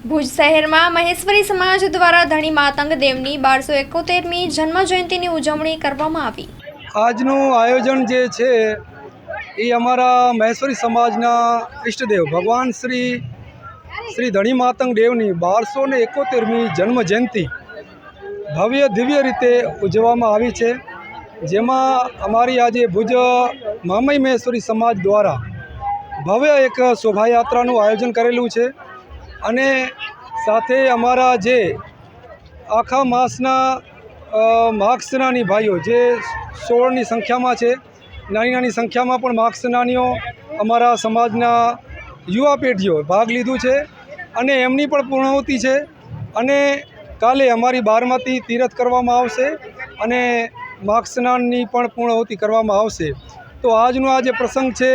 ભુજ શહેરમાં મહેશ્વરી સમાજ દ્વારા ધણી માતંગ દેવની બારસો એકોતેરમી જન્મ જયંતિની ઉજવણી કરવામાં આવી. આજનું આયોજન જે છે, એ અમારા મહેશ્વરી સમાજના ઈષ્ટદેવ ભગવાન શ્રી શ્રી ધણી માતંગ દેવની બારસો ને એકોતેરમી જન્મ જયંતિ ભવ્ય દિવ્ય રીતે ઉજવવામાં આવી છે. જેમાં અમારી આજે ભુજ મામય મહેશ્વરી સમાજ દ્વારા ભવ્ય એક શોભાયાત્રાનું આયોજન કરેલું છે. અને સાથે અમારા જે આખા માસના માર્ક્સનાની ભાઈઓ જે સોળની સંખ્યામાં છે, નાની નાની સંખ્યામાં પણ માર્ક્સનાનીઓ અમારા સમાજના યુવા પેઢીઓ ભાગ લીધું છે અને એમની પણ પૂર્ણાહુતિ છે અને કાલે અમારી બારમાંથી તીરથ કરવામાં આવશે અને માર્ક્સનાનની પણ પૂર્ણાહુતિ કરવામાં આવશે. તો આજનો આ જે પ્રસંગ છે,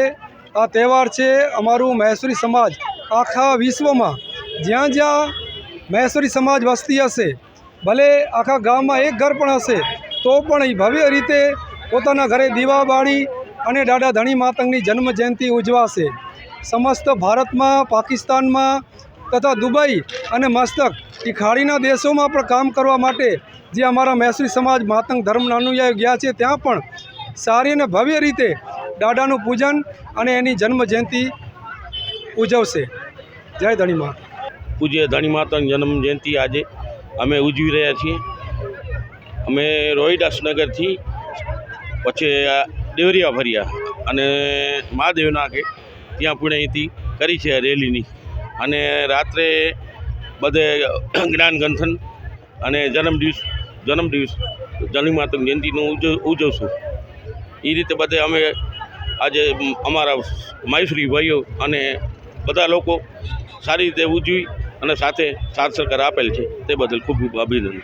આ તહેવાર છે, અમારું મહેશ્વરી સમાજ આખા વિશ્વમાં જ્યાં જ્યાં મહેશ્વરી સમાજ વસતી હશે, ભલે આખા ગામમાં એક ઘર પણ હશે, તો પણ એ ભવ્ય રીતે પોતાના ઘરે દીવા બાળી અને દાદા ધણી માતંગની જન્મ જયંતિ ઉજવાશે. સમસ્ત ભારતમાં, પાકિસ્તાનમાં તથા દુબઈ અને મસ્તક એ ખાડીના દેશોમાં પણ કામ કરવા માટે જે અમારા મહેસૂરી સમાજ માતંગ ધર્મના અનુયાયી ગયા છે, ત્યાં પણ સારી અને ભવ્ય રીતે દાદાનું પૂજન અને એની જન્મ જયંતિ ઉજવશે. જય ધણી મા પૂજ્ય ધણી માતાની જન્મ જયંતિ આજે અમે ઉજવી રહ્યા છીએ. અમે રોહિદાસનગરથી પછી દેવરિયા ફર્યા અને મહાદેવના કે ત્યાં પુણેથી કરી છે રેલીની. અને રાત્રે બધે જ્ઞાન ગંથન અને જન્મદિવસ જન્મદિવસ ધણી માતાની જયંતિનું ઉજવ, ઉજવશું. એ રીતે બધે અમે આજે અમારા માયુશ્રી ભાઈઓ અને બધા લોકો સારી રીતે ઉજવી અને સાથે સાથ સરકાર આપેલ છે તે બદલ ખૂબ ખૂબ અભિનંદન.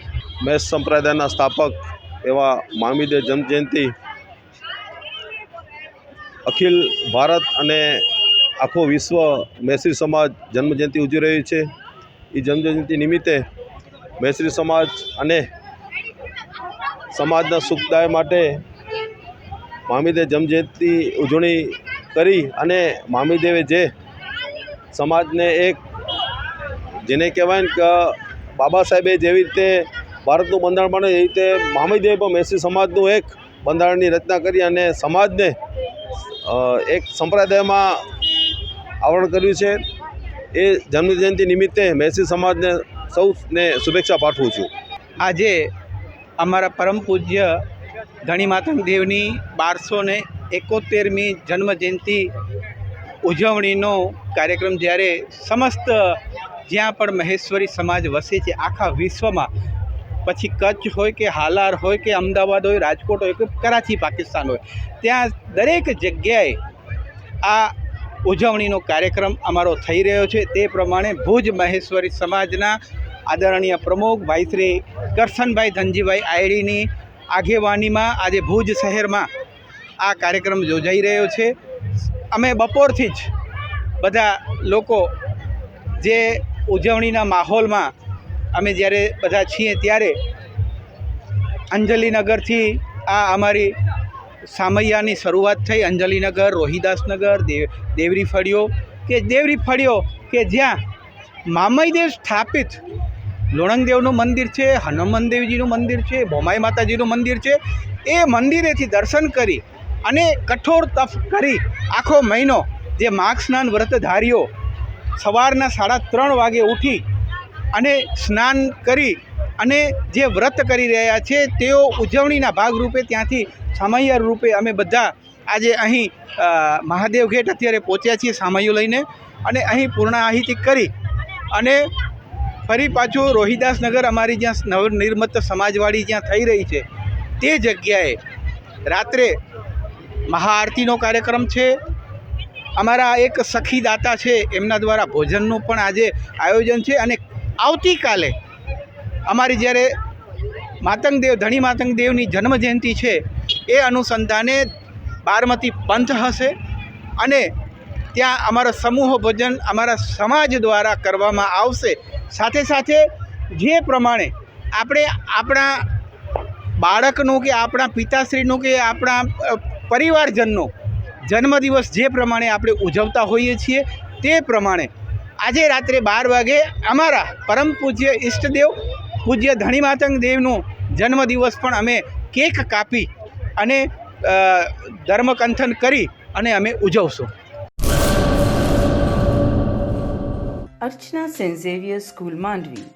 મેષ સંપ્રદાયના સ્થાપક એવા મામીદેવ જન્મજયંતિ અખિલ ભારત અને આખો વિશ્વ મૈત્રી સમાજ જન્મજયંતિ ઉજવી રહ્યું છે. એ જન્મજયંતિ નિમિત્તે મૈત્રી સમાજ અને સમાજના સુખદાય માટે મામીદેવ જન્મજયંતિ ઉજવણી કરી અને મામીદેવે જે સમાજને એક જેને કહેવાય ને કે બાબા સાહેબે જેવી રીતે ભારતનું બંધારણ બને એવી રીતે મામીદેવે પણ મહેસી સમાજનું એક બંધારણની રચના કરી અને સમાજને એક સંપ્રદાયમાં આવરણ કર્યું છે. એ જન્મજયંતિ નિમિત્તે મહેસી સમાજને સૌને શુભેચ્છા પાઠવું છું. આજે અમારા પરમ પૂજ્ય ધણી માતંગ દેવની બારસો ને એકોતેરમી જન્મ જયંતિ ઉજવણીનો કાર્યક્રમ જ્યારે સમસ્ત જ્યાં પણ મહેશ્વરી સમાજ વસે છે, આખા વિશ્વમાં. પછી કચ્છ હોય કે હાલાર હોય કે અમદાવાદ હોય, રાજકોટ હોય કે કરાચી, પાકિસ્તાન હોય, ત્યાં દરેક જગ્યાએ આ ઉજવણીનો કાર્યક્રમ અમારો થઈ રહ્યો છે. તે પ્રમાણે ભુજ મહેશ્વરી સમાજના આદરણીય પ્રમુખ ભાઈ શ્રી કરશનભાઈ ધનજીભાઈ આયડીની આગેવાનીમાં આજે ભુજ શહેરમાં આ કાર્યક્રમ યોજાઈ રહ્યો છે. અમે બપોરથી જ બધા લોકો જે ઉજવણીના માહોલમાં અમે જ્યારે બધા છીએ ત્યારે અંજલિનગરથી આ અમારી સામૈયાની શરૂઆત થઈ. અંજલિનગર, રોહિદાસનગર, દેવ, દેવરી ફળિયો કે દેવરી ફળિયો કે જ્યાં મામઈદેવ સ્થાપિત. લોણંગદેવનું મંદિર છે હનુમાન દેવજીનું મંદિર છે ભોમાઈ માતાજીનું મંદિર છે. એ મંદિરેથી દર્શન કરી અને કઠોર તપ કરી આખો મહિનો જે માઘ સ્નાન વ્રતધારીઓ સવારના સાડા ત્રણ વાગે ઉઠી અને સ્નાન કરી અને જે વ્રત કરી રહ્યા છે, તેઓ ઉજવણીના ભાગરૂપે ત્યાંથી સામૈયા રૂપે અમે બધા આજે અહીં મહાદેવ ગેટ અત્યારે પહોંચ્યા છીએ સામૈયું લઈને અને અહીં પૂર્ણાહિતિ કરી અને ફરી પાછું રોહિદાસનગર અમારી જ્યાં નવનિર્મિત સમાજવાડી જ્યાં થઈ રહી છે, તે જગ્યાએ રાત્રે મહાઆરતીનો કાર્યક્રમ છે અમારા એક સખી દાતા છે, એમના દ્વારા ભોજનનું પણ આજે આયોજન છે અને આવતીકાલે અમારી જ્યારે માતંગ દેવ ધણી માતંગ દેવની જન્મ જયંતિ છે, એ અનુસંધાને બારમતી પંથ હશે અને ત્યાં અમારો સમૂહ ભોજન અમારા સમાજ દ્વારા કરવામાં આવશે. સાથે સાથે જે પ્રમાણે આપણે આપણા બાળકનું કે આપણા પિતાશ્રીનું કે આપણા પરિવારજનનો જન્મદિવસ જે પ્રમાણે આપણે ઉજવતા હોઈએ છીએ, તે પ્રમાણે આજે રાત્રે બાર વાગે અમારા પરમ પૂજ્ય ઈષ્ટદેવ, પૂજ્ય ધણીમાતંગ દેવનો જન્મદિવસ પણ અમે કેક કાપી અને ધર્મકંથન કરી અને અમે ઉજવશું અર્ચના Saint Xavier school Mandvi,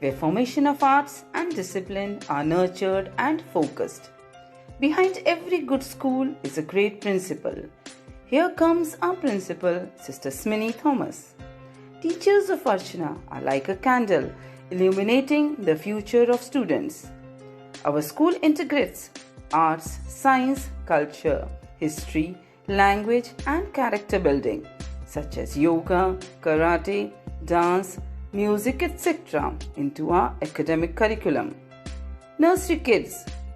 where formation of arts and discipline are nurtured and focused. Behind every good school is a great principal. Here comes our principal, Sister Smini Thomas. Teachers of Archana are like a candle illuminating the future of students. Our school integrates arts, science, culture, history, language, and character building, such as yoga, karate, dance, music, etc., into our academic curriculum. Nursery kids,